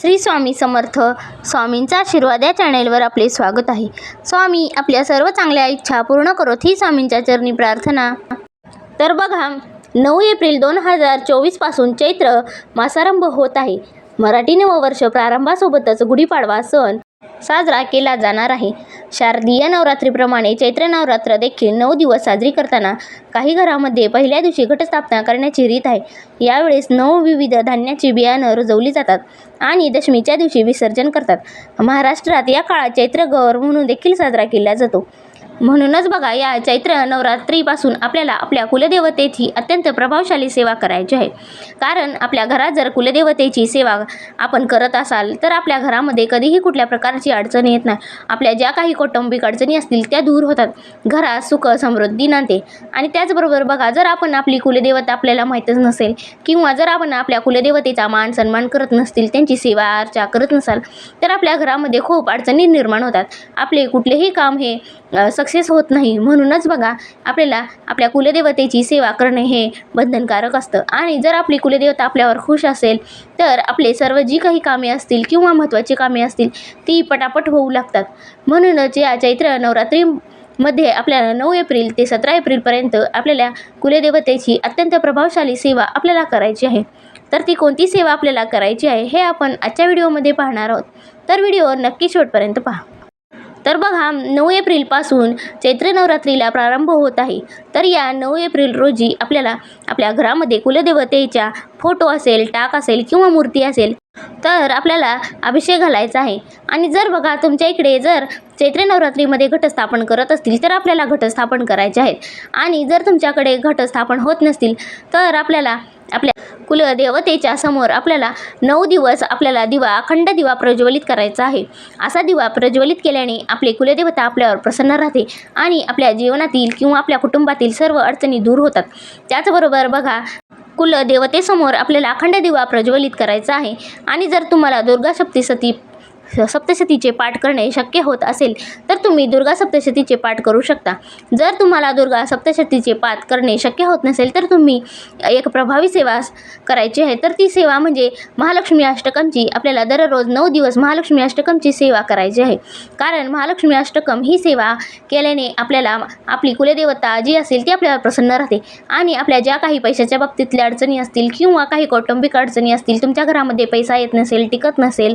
श्री स्वामी समर्थ स्वामींचा आशीर्वाद या चॅनेलवर आपले स्वागत आहे. स्वामी आपल्या सर्व चांगल्या इच्छा पूर्ण करोत ही स्वामींच्या चरणी प्रार्थना. तर बघा नऊ एप्रिल दोन हजार चोवीसपासून चैत्र मासारंभ होत आहे. मराठी नववर्ष प्रारंभासोबतच गुढीपाडवा सण साजरा केला जाणार आहे. शारदीय नवरात्रीप्रमाणे चैत्र नवरात्र देखील नऊ दिवस साजरी करताना काही घरामध्ये पहिल्या दिवशी घटस्थापना करण्याची रीत आहे. यावेळेस नऊ विविध धान्याची बियाणं रुजवली जातात आणि दशमीच्या दिवशी विसर्जन करतात. महाराष्ट्रात या काळात चैत्र गौर म्हणून देखील साजरा केला जातो. म्हणूनच बघा या चैत्र नवरात्रीपासून आपल्याला आपल्या कुलदेवतेची अत्यंत प्रभावशाली सेवा करायची आहे. कारण आपल्या घरात जर कुलदेवतेची सेवा आपण करत असाल तर आपल्या घरामध्ये कधीही कुठल्या प्रकारची अडचण येत नाही. आपल्या ज्या काही कौटुंबिक अडचणी असतील त्या दूर होतात. घरात सुख समृद्धी नांदते. आणि त्याचबरोबर बघा जर आपण आपली कुलदेवता आपल्याला माहीतच नसेल किंवा जर आपण आपल्या कुलदेवतेचा मान सन्मान करत नसतील त्यांची सेवा अर्चा करत नसाल तर आपल्या घरामध्ये खूप अडचणी निर्माण होतात. आपले कुठलेही काम हे सक्सेस होत नाही. म्हणूनच बघा आपल्याला आपल्या कुलदेवतेची सेवा करणे हे बंधनकारक असतं. आणि जर आपली कुलदेवता आपल्यावर खुश असेल तर आपले सर्व जी काही कामे असतील किंवा महत्त्वाची कामे असतील ती पटापट होऊ लागतात. म्हणूनच या चैत्र नवरात्री मध्ये आपल्याला नऊ एप्रिल ते सतरा एप्रिलपर्यंत आपल्याला कुलदेवतेची अत्यंत प्रभावशाली सेवा आपल्याला करायची आहे. तर ती कोणती सेवा आपल्याला करायची आहे हे आपण आजच्या व्हिडिओमध्ये पाहणार आहोत. तर व्हिडिओ नक्की शेवटपर्यंत पहा. तर बघा नऊ एप्रिलपासून चैत्र नवरात्रीला प्रारंभ होत आहे. तर या नऊ एप्रिल रोजी आपल्याला आपल्या घरामध्ये कुलदेवतेच्या फोटो असेल टाक असेल किंवा मूर्ती असेल तर आपल्याला अभिषेक घालायचा आहे. आणि जर बघा तुमच्या इकडे जर चैत्र नवरात्रीमध्ये घटस्थापन करत असतील तर आपल्याला घटस्थापन करायचे आहेत आणि जर तुमच्याकडे घटस्थापन होत नसतील तर आपल्याला आपल्या कुलदेवतेच्या समोर आपल्याला नऊ दिवस आपल्याला दिवा अखंड दिवा प्रज्वलित करायचा आहे. असा दिवा प्रज्वलित केल्याने आपले कुलदेवता आपल्यावर प्रसन्न राहते आणि आपल्या जीवनातील किंवा आपल्या कुटुंबातील सर्व अडचणी दूर होतात. त्याचबरोबर बघा कुलदेवतेसमोर आपल्याला अखंड दिवा प्रज्वलित करायचा आहे. आणि जर तुम्हाला दुर्गा सप्तशती सप्तशतीचे पाठ करणे शक्य होत असेल तर तुम्ही दुर्गा सप्तशतीचे पाठ करू शकता. जर तुम्हाला दुर्गा सप्तशतीचे पाठ करणे शक्य होत नसेल तर तुम्ही एक प्रभावी सेवा करायची आहे. तर ती सेवा म्हणजे महालक्ष्मी अष्टकमची आपल्याला दररोज नऊ दिवस महालक्ष्मी अष्टकमची सेवा करायची आहे. कारण महालक्ष्मी अष्टकम ही सेवा केल्याने आपल्याला आपली कुलदेवता जी असेल ती आपल्याला प्रसन्न राहते. आणि आपल्या ज्या काही पैशाच्या बाबतीतल्या अडचणी असतील किंवा काही कौटुंबिक अडचणी असतील तुमच्या घरामध्ये पैसा येत नसेल टिकत नसेल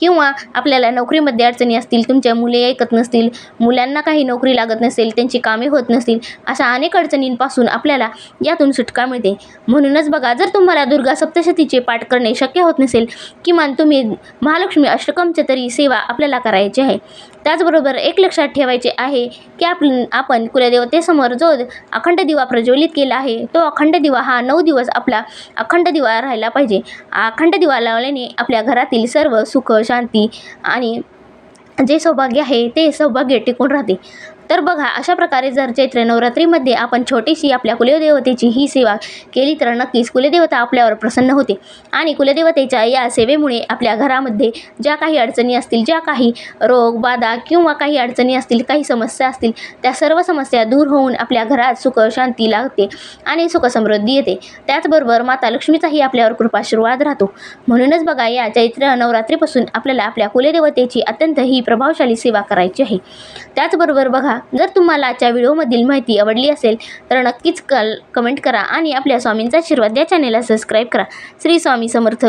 किंवा आपल्याला नोकरीमध्ये अडचणी असतील तुमच्या मुले ऐकत नसतील मुलांना काही नोकरी लागत नसेल त्यांची कामे होत नसतील अशा अनेक अडचणींपासून आपल्याला यातून सुटका मिळते. म्हणूनच बघा जर तुम्हाला दुर्गा सप्तशतीचे पाठ करणे शक्य होत नसेल किमान तुम्ही महालक्ष्मी अष्टकमचे तरी सेवा आपल्याला करायची आहे. त्याचबरोबर एक लक्षात ठेवायचे आहे की आप आपण कुलदेवतेसमोर जो अखंड दिवा प्रज्वलित केला आहे तो अखंड दिवा हा नऊ दिवस आपला अखंड दिवा राहायला पाहिजे. अखंड दिवा लावल्याने आपल्या घरातील सर्व सुख शांती आणि जे सौभाग्य आहे ते सौभाग्य टिकून राहते. तर बघा अशा प्रकारे जर चैत्र नवरात्रीमध्ये आपण छोटीशी आपल्या कुलदेवतेची ही सेवा केली तर नक्कीच कुलदेवता आपल्यावर प्रसन्न होते. आणि कुलदेवतेच्या या सेवेमुळे आपल्या घरामध्ये ज्या काही अडचणी असतील ज्या काही रोग बाधा किंवा काही अडचणी असतील काही समस्या असतील त्या सर्व समस्या दूर होऊन आपल्या घरात सुख शांती लागते आणि सुखसमृद्धी येते. त्याचबरोबर माता लक्ष्मीचाही आपल्यावर कृपाशीर्वाद राहतो. म्हणूनच बघा या चैत्र नवरात्रीपासून आपल्याला आपल्या कुलदेवतेची अत्यंत ही प्रभावशाली सेवा करायची आहे. त्याचबरोबर बघा जर तुम्हाला आजच्या व्हिडिओमधील माहिती आवडली असेल तर नक्कीच कल कमेंट करा आणि आपल्या स्वामींचा आशीर्वाद या चॅनेलला सबस्क्राईब करा. श्री स्वामी समर्थ.